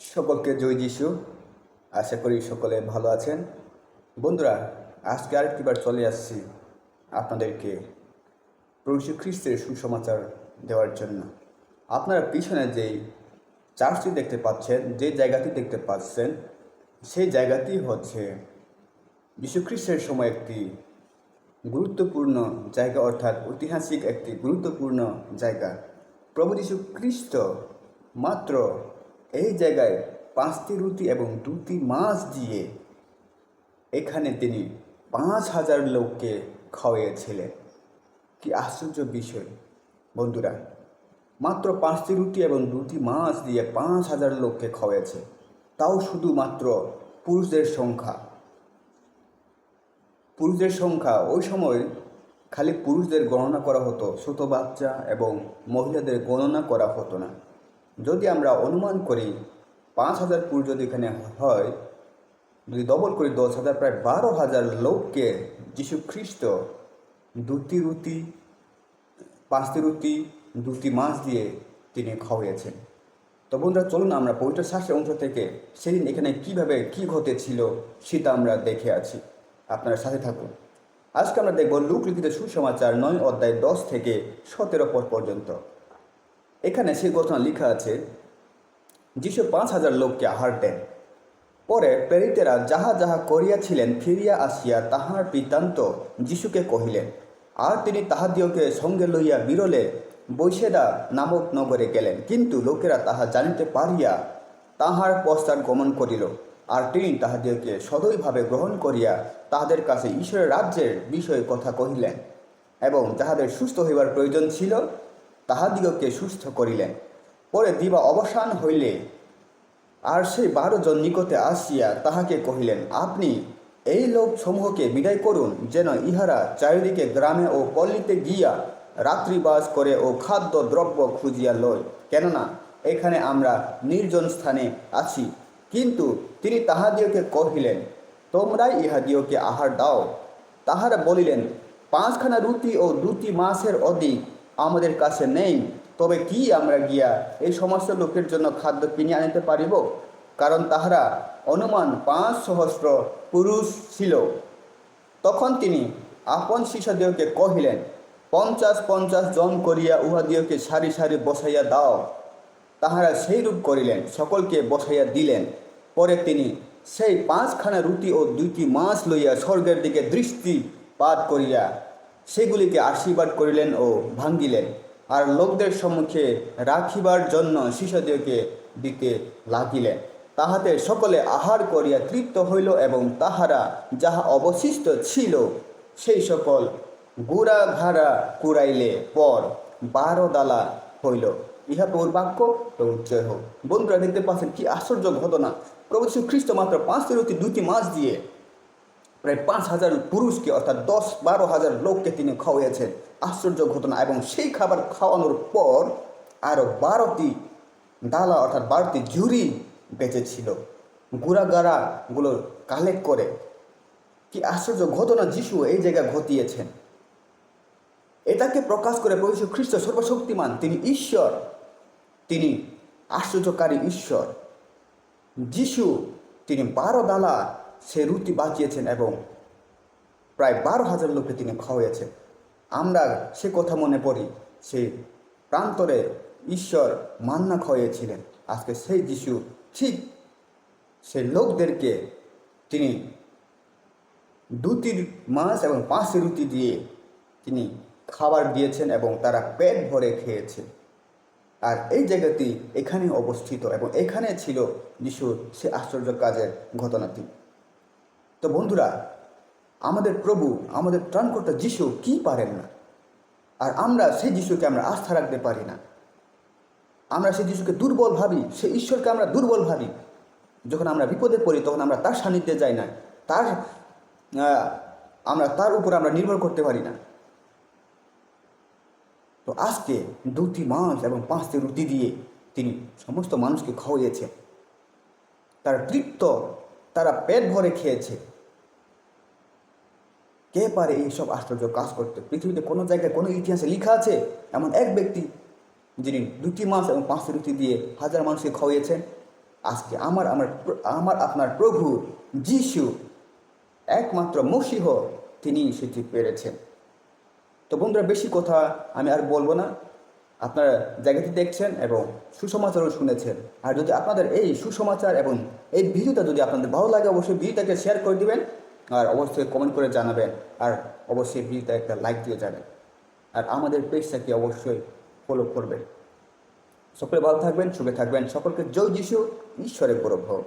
সকলকে জয় যিশু। আশা করি সকলে ভালো আছেন। বন্ধুরা, আজকে আরেকটিবার চলে আসছি আপনাদেরকে প্রভু খ্রিস্টের সুসমাচার দেওয়ার জন্য। আপনারা পিছনে যেই চার্চটি দেখতে পাচ্ছেন, যে জায়গাটি দেখতে পাচ্ছেন, সেই জায়গাটি হচ্ছে যীশু খ্রিস্টের সময় একটি গুরুত্বপূর্ণ জায়গা, অর্থাৎ ঐতিহাসিক একটি গুরুত্বপূর্ণ জায়গা। প্রভু যীশু খ্রিস্ট মাত্র এই জায়গায় পাঁচটি রুটি এবং দুটি মাছ দিয়ে এখানে তিনি পাঁচ হাজার লোককে খাওয়িয়েছিলেন কি আশ্চর্য বিষয়। বন্ধুরা, মাত্র পাঁচটি রুটি এবং দুটি মাছ দিয়ে পাঁচ হাজার লোককে খাওয়াইছে তাও শুধুমাত্র পুরুষদের সংখ্যা। পুরুষদের সংখ্যা ওই সময় খালি পুরুষদের গণনা করা হতো, ছোট বাচ্চা এবং মহিলাদের গণনা করা হতো না। যদি আমরা অনুমান করি পাঁচ হাজার পুরুষ যদি এখানে হয়, যদি ডবল করি দশ হাজার, প্রায় বারো হাজার লোককে যীশু খ্রিস্ট দুটি রুটি, পাঁচটি রুটি, দুটি মাছ দিয়ে তিনি খাওয়াইয়েছেন। তো বন্ধুরা, চলুন আমরা পবিত্র শাস্ত্রের অংশ থেকে সেদিন এখানে কীভাবে কি ঘটেছিল সেটা আমরা দেখে আছি। আপনারা সাথে থাকুন। আজকে আমরা দেখব লুক লিখিত সুসমাচার নয় অধ্যায় দশ থেকে সতেরো পর পর্যন্ত। এখানে সেই ঘটনা লেখা আছে, যিশু পাঁচ হাজার লোককে আহার দেন। পরে প্রেরিতেরা যাহা যাহা করিয়াছিলেন ফিরিয়া আসিয়া তাহার বৃত্তান্ত যিশুকে কহিলেন। আর তিনি তাহাদিওকে সঙ্গে লইয়া বিরলে বৈশেদা নামক নগরে গেলেন। কিন্তু লোকেরা তাহা জানিতে পারিয়া তাহার পশ্চাৎ গমন করিল। আর তিনি তাহাদিওকে সদয়ভাবে গ্রহণ করিয়া তাহাদের কাছে ঈশ্বরের রাজ্যের বিষয়ে কথা কহিলেন এবং যাহাদের সুস্থ হইবার প্রয়োজন ছিল তাহাদিগকে সুস্থ করিলেন। পরে দিবা অবসান হইলে আর সেই বারো জন নিকটে আসিয়া তাহাকে কহিলেন, আপনি এই লোক সমূহকে বিদায় করুন, যেন ইহারা চারিদিকে গ্রামে ও পল্লীতে গিয়া রাত্রিবাস করে ও খাদ্য দ্রব্য খুঁজিয়া লয়। কেননা এখানে আমরা নির্জন স্থানে আছি। কিন্তু তিনি তাহাদিওকে কহিলেন, তোমরাই ইহাদিওকে আহার দাও। তাহারা বলিলেন, পাঁচখানা রুটি ও দুটি মাসের অধিক আমাদের কাছে নেই, তবে কি আমরা গিয়া এই সমস্ত লোকের জন্য খাদ্য কিনে আনিতে পারিব? কারণ তাহারা অনুমান পাঁচ সহস্র পুরুষ ছিল। তখন তিনি আপন শিশুদেরকে কহিলেন, পঞ্চাশ পঞ্চাশ জন করিয়া উহাদিওকে সারি সারি বসাইয়া দাও। তাহারা সেই রূপ করিলেন, সকলকে বসাইয়া দিলেন। পরে তিনি সেই পাঁচখানা রুটি ও দুইটি মাছ লইয়া স্বর্গের দিকে দৃষ্টিপাত করিয়া সেগুলিকে আশীর্বাদ করিলেন ও ভাঙ্গিলেন। আর লোকদের সম্মুখে রাখিবার জন্য শিশুদেরকে দিতে লাগিলেন। তাহাতে সকলে আহার করিয়া তৃপ্ত হইল এবং তাহারা যাহা অবশিষ্ট ছিল, সেই সকল গুড়া ঘাড়া কুড়াইলে পর বারো দালা হইল। ইহা বাক্য প্রভু জয় হোক বন্ধুরা, দেখতে পাচ্ছেন কি আশ্চর্য ঘটনা। প্রভু খ্রিস্ট মাত্র পাঁচটি রুটি দুটি মাছ দিয়ে প্রায় পাঁচ হাজার পুরুষকে, অর্থাৎ দশ বারো হাজার লোককে তিনি খাওয়াইয়েছেন। আশ্চর্য ঘটনা। এবং সেই খাবার খাওয়ানোর পর আরও বারোটি ডালা অর্থাৎ বারোটি ঝুড়ি বেঁচেছিল। গুড়াগাড়াগুলো কালেক্ট করে। কি আশ্চর্য ঘটনা যিশু এই জায়গায় ঘটিয়েছেন। এটাকে প্রকাশ করে প্রভু খ্রিস্ট সর্বশক্তিমান। তিনি ঈশ্বর। তিনি আশ্চর্যকারী ঈশ্বর। যিশু, তিনি বারো ডালা সে রুটি বাঁচিয়েছেন এবং প্রায় বারো হাজার লোককে তিনি খাওয়াইয়েছেন। আমরা সে কথা মনে পড়ি সেই প্রান্তরে ঈশ্বর মান্না খাওয়াইয়েছিলেন। আজকে সেই যিশু ঠিক সেই লোকদেরকে তিনি দুটি মাছ এবং পাঁচটি রুটি দিয়ে তিনি খাবার দিয়েছেন এবং তারা পেট ভরে খেয়েছে। আর এই জায়গাটি এখানে অবস্থিত এবং এখানে ছিল যিশুর সে আশ্চর্য কাজের ঘটনাটি। তো বন্ধুরা, আমাদের প্রভু, আমাদের ত্রাণকর্তা যিশু কি পারেন না? আর আমরা সেই যিশুকে আমরা আস্থা রাখতে পারি না। আমরা সেই যিশুকে দুর্বল ভাবি, সেই ঈশ্বরকে আমরা দুর্বল ভাবি। যখন আমরা বিপদে পড়ি, তখন আমরা তার সান্নিধ্যে যাই না। তার আমরা তার উপর আমরা নির্ভর করতে পারি না। তো আজকে দুটি মাছ এবং পাঁচটি রুটি দিয়ে তিনি সমস্ত মানুষকে খাওয়াইয়েছেন। তার তৃপ্ত তারা পেট ভরে খেয়েছে। কে পারে এইসব আশ্চর্য কাজ করতে? পৃথিবীতে কোনো জায়গায় কোনো ইতিহাসে লেখা আছে, এমন এক ব্যক্তি যিনি দুটি মাস এবং পাঁচটি রুটি দিয়ে হাজার মানুষকে খাওয়াইয়েছেন আজকে আমার আমার আমার আপনার প্রভু যিশু, একমাত্র মসিহ তিনি সেটি পেরেছেন। তো বন্ধুরা, বেশি কথা আমি আর বলব না। আপনারা জায়গাটি দেখছেন এবং সুসমাচারও শুনেছেন। আর যদি আপনাদের এই সুসমাচার এবং এই ভিডিওটা যদি আপনাদের ভালো লাগে, অবশ্যই ভিডিওটাকে শেয়ার করে দিবেন আর অবশ্যই কমেন্ট করে জানাবেন। আর অবশ্যই ভিডিওটা একটা লাইক দিয়ে যাবেন। আর আমাদের পেজটাকে অবশ্যই ফলো করবেন। সকলে ভালো থাকবেন, সুখে থাকবেন। সকলকে জয় যিশু, ঈশ্বরের গৌরব হোক।